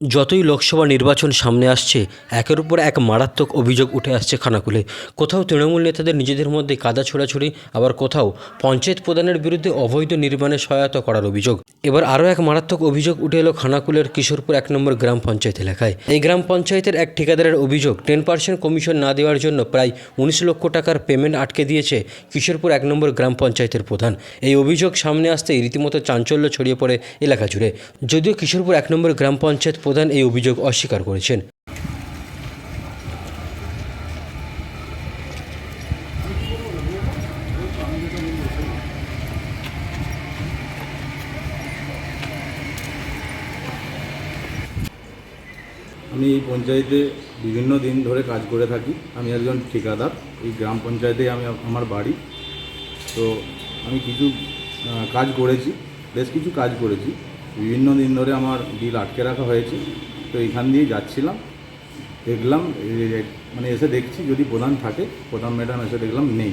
যতই লোকসভা নির্বাচন সামনে আসছে, একের উপর এক মারাত্মক অভিযোগ উঠে আসছে খানাকুলে। কোথাও তৃণমূল নেতাদের নিজেদের মধ্যে কাদা ছোড়াছুড়ি, আবার কোথাও পঞ্চায়েত প্রধানের বিরুদ্ধে অবৈধ নির্মাণে সহায়তা করার অভিযোগ। এবার আরও এক মারাত্মক অভিযোগ উঠে এলো খানাকুলের কিশোরপুর এক নম্বর গ্রাম পঞ্চায়েত এলাকায়। এই গ্রাম পঞ্চায়েতের এক ঠিকাদারের অভিযোগ, টেন পার্সেন্ট কমিশন না দেওয়ার জন্য প্রায় উনিশ লক্ষ টাকার পেমেন্ট আটকে দিয়েছে কিশোরপুর এক নম্বর গ্রাম পঞ্চায়েতের প্রধান। এই অভিযোগ সামনে আসতেই রীতিমতো চাঞ্চল্য ছড়িয়ে পড়ে এলাকা জুড়ে। যদিও কিশোরপুর এক নম্বর গ্রাম পঞ্চায়েত প্রধান এই অভিযোগ অস্বীকার করেছেন। আমি এই পঞ্চায়েতে বিভিন্ন দিন ধরে কাজ করে থাকি। আমি একজন ঠিকাদার। এই গ্রাম পঞ্চায়েতে আমি আমার বাড়ি। তো আমি কিছু কাজ করেছি, বেশ কিছু কাজ করেছি। বিভিন্ন দিন ধরে আমার বিল আটকে রাখা হয়েছে। তো এখান দিয়ে যাচ্ছিলাম দেখলাম মানে এসে দেখছি যদি প্রধান থাকে প্রধান ম্যাডাম এসে দেখলাম নেই।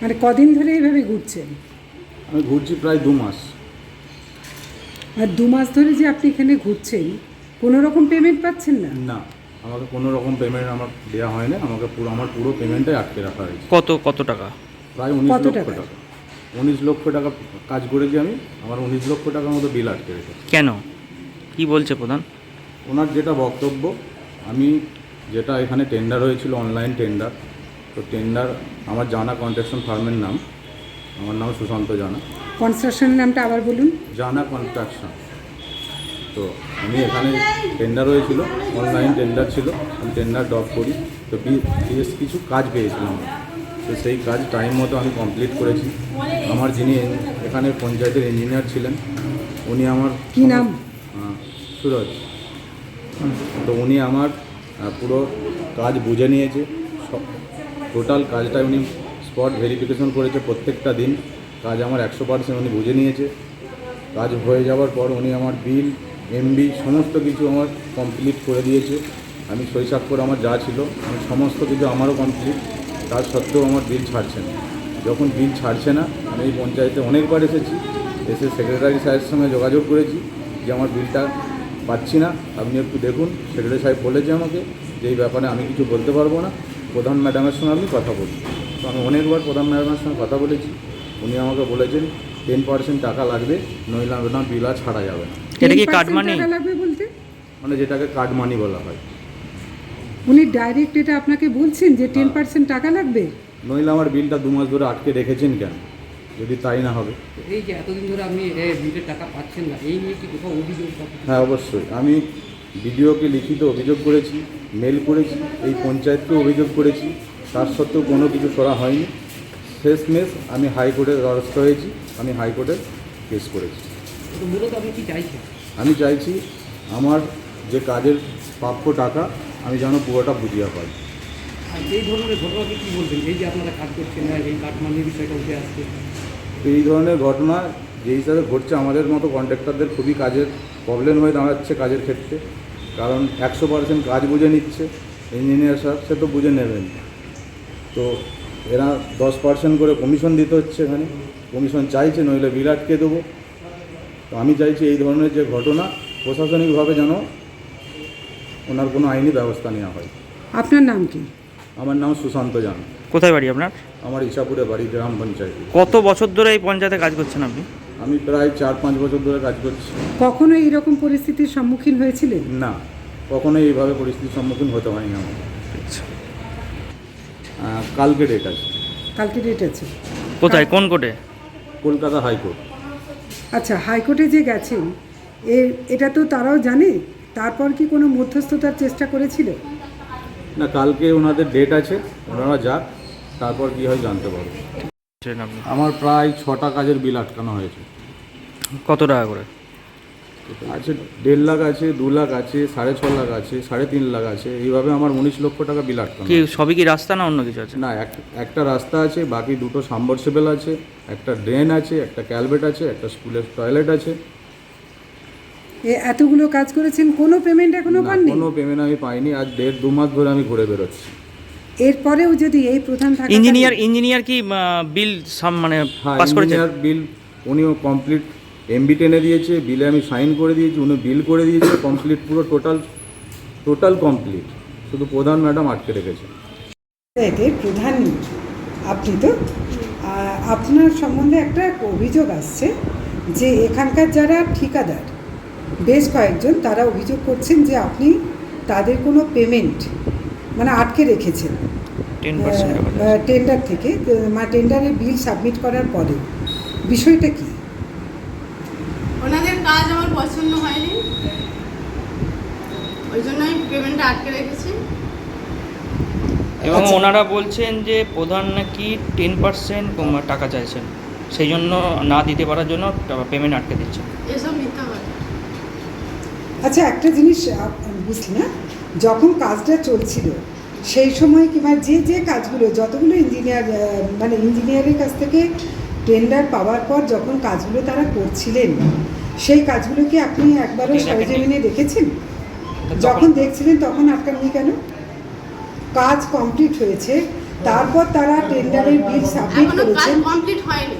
মানে কদিন ধরে এইভাবে ঘুরছেন? আমি ঘুরছি প্রায় দু মাস। আর দু মাস ধরে যে আপনি এখানে ঘুরছেন কোনো রকম পেমেন্ট পাচ্ছেন না? না আমাকে কোনো রকম পেমেন্ট আমার দেওয়া হয় না আমাকে পুরো আমার পুরো পেমেন্টটাই আটকে রাখা হয়েছে। কত কত টাকা? প্রায় উনিশ কত লক্ষ টাকা? উনিশ লক্ষ টাকা কাজ করেছি আমি আমার উনিশ লক্ষ টাকার মতো বিল আটকে রেখেছি। কেন? কি বলছে প্রধান? ওনার যেটা বক্তব্য আমি যেটা এখানে টেন্ডার হয়েছিল অনলাইন টেন্ডার তো টেন্ডার আমার জানা কন্ট্রাকশন ফার্মের নাম আমার নাম সুশান্ত জানা। কনস্ট্রাকশনের নামটা আবার বলুন। জানা কনস্ট্রাকশন তো আমি এখানে টেন্ডার হয়েছিল অনলাইন টেন্ডার ছিল আমি টেন্ডার ড্রপ করি তো বেশ কিছু কাজ পেয়েছিলাম। তো সেই কাজ টাইম মতো আমি কমপ্লিট করেছি। আমার যিনি এখানে পঞ্চায়েতের ইঞ্জিনিয়ার ছিলেন উনি আমার কি নাম? আহ, সুরজ। তো উনি আমার পুরো কাজ বুঝে নিয়েছে। টোটাল কাজটা উনি স্পট ভেরিফিকেশন করেছে প্রত্যেকটা দিন। কাজ আমার একশো পার্সেন্ট উনি বুঝে নিয়েছে। কাজ হয়ে যাওয়ার পর উনি আমার বিল এমবি সমস্ত কিছু আমার কমপ্লিট করে দিয়েছে। আমি সই স্বাক্ষর আমার যা ছিল আমি সমস্ত কিছু আমারও কমপ্লিট তার সত্ত্বেও আমার বিল ছাড়ছে না। যখন বিল ছাড়ছে না আমি এই পঞ্চায়েতে অনেকবার এসেছি এসে সেক্রেটারি সাহেবের সঙ্গে যোগাযোগ করেছি যে আমার বিলটা পাচ্ছি না। আপনি একটু দেখুন সেক্রেটারি সাহেব বলেছে আমাকে যে এই ব্যাপারে আমি কিছু বলতে পারব না। প্রধান ম্যাডামের সঙ্গে আপনি কথা বলুন। তো আমি অনেকবার প্রধান ম্যাডামের সঙ্গে কথা বলেছি। উনি আমাকে বলেছেন টেন পার্সেন্ট টাকা লাগবে নইলে আপনার বিল আর ছাড়া যাবে না। এটা কি কার্ড মানি লাগবে বলতে? মানে যেটাকে কার্ড মানি বলা হয়। উনি ডাইরেক্ট এটা আপনাকে বলছেন যে টেন পার্সেন্ট টাকা লাগবে? নইলে আমার বিলটা দু মাস ধরে আটকে রেখেছেন কেন? যদি তাই না হবে। এই যে এতদিন ধরে আপনি বিলের টাকা পাচ্ছেন না এই নিয়ে কি কোথাও অভিযোগ হ্যাঁ অবশ্যই। আমি বিডিওকে লিখিত অভিযোগ করেছি মেল করেছি এই পঞ্চায়েতকেও অভিযোগ করেছি তার সত্ত্বেও কোনো কিছু করা হয়নি। শেষমেশ আমি হাইকোর্টের দ্বারস্থ হয়েছি আমি হাইকোর্টে কেস করেছি। তো মূলত আপনি কি চাইছেন? আমি চাইছি আমার যে কাজের প্রাপ্য টাকা আমি যেন পুরোটা বুঝিয়ে পাই। এই ধরনের ঘটনাকে কী বলবেন? এই যে আপনারা কাজ করছেন না এই কাঠমান্ডির বিষয়টা উঠে আসছে। তো এই ধরনের ঘটনা যে হিসাবে ঘটছে আমাদের মতো কন্ট্রাক্টরদের খুবই কাজের প্রবলেম হয়ে দাঁড়াচ্ছে কাজের ক্ষেত্রে। কারণ একশো পার্সেন্ট কাজ বুঝে নিচ্ছে ইঞ্জিনিয়ার স্যার সে তো বুঝে নেবেন। তো এরা দশ পার্সেন্ট করে কমিশন দিতে হচ্ছে এখানে। কমিশন চাইছে নইলে বিল আটকে দেবো। তো আমি চাইছি এই ধরনের যে ঘটনা প্রশাসনিকভাবে যেন ওনার কোনো আইনি ব্যবস্থা নেওয়া হয়। আপনার নাম কি? আমার নাম সুশান্ত জান। কোথায় বাড়ি আপনার? আমার ইসাপুরে বাড়ি গ্রাম পঞ্চায়েত। কত বছর ধরে এই পঞ্চায়েতে কাজ করছেন আপনি? আমি প্রায় চার পাঁচ বছর ধরে কাজ করছি। কখনো এইরকম পরিস্থিতির সম্মুখীন হয়েছিলেন? না কখনোই এইভাবে পরিস্থিতির সম্মুখীন হতে হয়নি আমার। আচ্ছা। কালকে ডেট আছে। কালকে ডেট আছে। কোথায় কোন কোর্টে? Kolkata high court. আচ্ছা হাইকোর্টে যে গেছেন এ এটা তো তারাও জানে? তারপর কি কোনো মধ্যস্থতার চেষ্টা করেছিল? না কালকে ওনাদের ডেট আছে ওনারা যাক তারপর কী হয় জানতে পারব। আমার প্রায় ছটা কাজের বিল আটকানো হয়েছে। কত টাকা করে? আছে দেড় লাখ আছে দু লাখ আছে সাড়ে ছ লাখ আছে সাড়ে তিন লাখ আছে এইভাবে আমার উনিশ লক্ষ টাকা বিল আটকানো কি সবই কি রাস্তা না অন্য কিছু আছে? না এক একটা রাস্তা আছে বাকি দুটো সাম্বরসেবেল আছে একটা ড্রেন আছে একটা ক্যালভেট আছে একটা স্কুলের টয়লেট আছে। এতগুলো কাজ করেছেন কোনো পেমেন্ট এখনও না, পাননি? কোনো পেমেন্ট আমি পাইনি আজ দেড় দু মাস ধরে আমি ঘুরে বেরোচ্ছি। এরপরেও যদি এই প্রধান থাকা ইঞ্জিনিয়ার ইঞ্জিনিয়ার কি বিল মানে হ্যাঁ পাস করেছেন? ইঞ্জিনিয়ার বিল উনিও কমপ্লিট এমবি টেনে দিয়েছে বিলে আমি সাইন করে দিয়েছি উনি বিল করে দিয়েছে কমপ্লিট পুরো টোটাল টোটাল কমপ্লিট শুধু প্রধান ম্যাডাম আটকে রেখেছে। এদের প্রধান আপনি তো আপনার সম্বন্ধে একটা অভিযোগ আসছে যে এখানকার যারা ঠিকাদার বেশ কয়েকজন তারা অভিযোগ করছেন যে আপনি তাদের কোনো পেমেন্ট মানে আটকে রেখেছেন। টেন পার্সেন্ট টেন্ডার থেকে আহ, মানে টেন্ডারের বিল সাবমিট করার পরে। বিষয়টা কি? ওনাদের কাজ আমার পছন্দ হয়নি। ওই জন্য আমি পেমেন্টটা আটকে রেখেছি। এবং আচ্ছা। ওনারা বলছেন যে প্রধান নাকি টেন পার্সেন্ট টাকা চাইছেন। সেই জন্য না দিতে পারার জন্য পেমেন্ট আটকে দিচ্ছেন। এসব মিথ্যা কথা। আচ্ছা একটা জিনিস বুঝলি না। যখন কাজটা চলছিল সেই সময় কিংবা যে যে কাজগুলো যতগুলো ইঞ্জিনিয়ার মানে ইঞ্জিনিয়ারের কাছ থেকে টেন্ডার পাওয়ার পর যখন কাজগুলো তারা করছিলেন সেই কাজগুলো কি আপনি একবারও? সরেজমিনে দেখেছেন? যখন দেখছিলেন তখন আটকাননি কেন? কাজ কমপ্লিট হয়েছে তারপর তারা টেন্ডারের বিল সাবমিট করেছেন। কমপ্লিট হয়নি।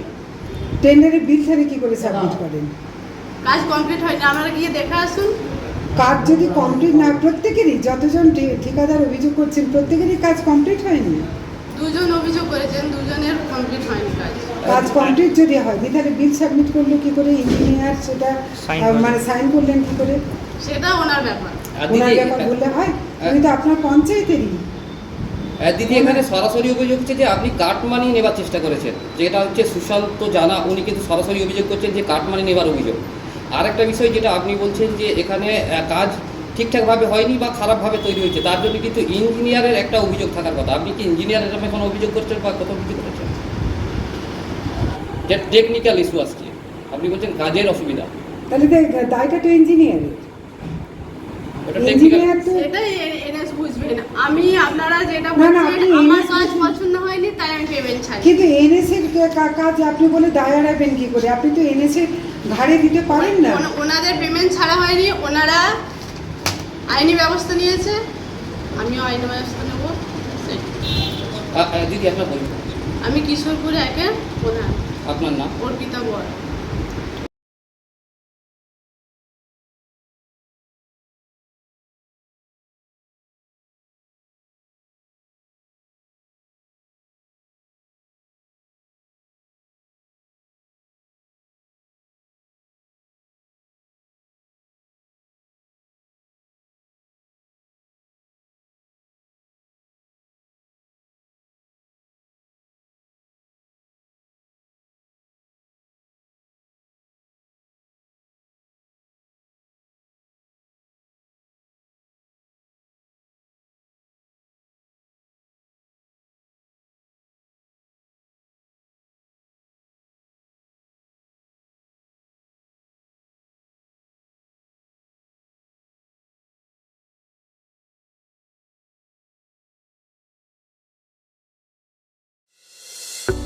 টেন্ডারের বিল তাহলে কি করে সাবমিট করেন? কাজ কমপ্লিট হয়নি আপনারা গিয়ে দেখে আসুন। কাজ যদি কমপ্লিট না প্রত্যেকেরই যতজন ঠিকাদার অভিযোগ করছেন প্রত্যেকেরই কাজ কমপ্লিট হয়নি? দুজন অভিযোগ করেছেন দুজনের কমপ্লিট হয়নি কাজ। কাজ কমপ্লিট যদি হয়নি তাহলে বিল সাবমিট করল কি করে? ইঞ্জিনিয়ার সেটা। মানে সাইন করলেন কি করে? সেটা ওনার ব্যাপার। ওনার ব্যাপার বললে হয়? উনি তো আপনার পঞ্চায়েতেরই। হ্যাঁ, দিদি এখানে সরাসরি অভিযোগ হচ্ছে যে আপনি কাটমানি নেবার চেষ্টা করেছেন। যেটা হচ্ছে সুশান্ত জানা উনি কিন্তু সরাসরি অভিযোগ করছেন যে কাটমানি নেবার অভিযোগ। আরেকটা বিষয় যেটা আপনি বলছেন যে এখানে কাজ ঠিকঠাকভাবে হয়নি বা খারাপভাবে তৈরি হয়েছে তার জন্য কিন্তু ইঞ্জিনিয়ারের একটা অভিযোগ থাকার কথা। আপনি কি ইঞ্জিনিয়ারের নামে কোনো অভিযোগ করছেন বা কত অভিযোগ করছেন? যে টেকনিক্যাল ইস্যু আসছে আপনি বলছেন কাজের অসুবিধা। তাহলে দায়টা তো ইঞ্জিনিয়ারের এনএস আমি আপনারা যেটা আমার কাজ পছন্দ হয়নি তাই আমি পেমেন্ট ছাড়ি কিন্তু এনএসের কাজ আপনি বলে দায় এড়াবেন কি করে? আপনি তো এনএসের ঘাড়ে দিতে পারেন না। ওনা- ওনাদের পেমেন্ট ছাড়া হয়নি ওনারা আইনি ব্যবস্থা নিয়েছে আমিও আইনি ব্যবস্থা নেব। দিদি আপনার আমি কিশোরপুরে একের প্রধান আপনার নাম? অর্পিতা বর।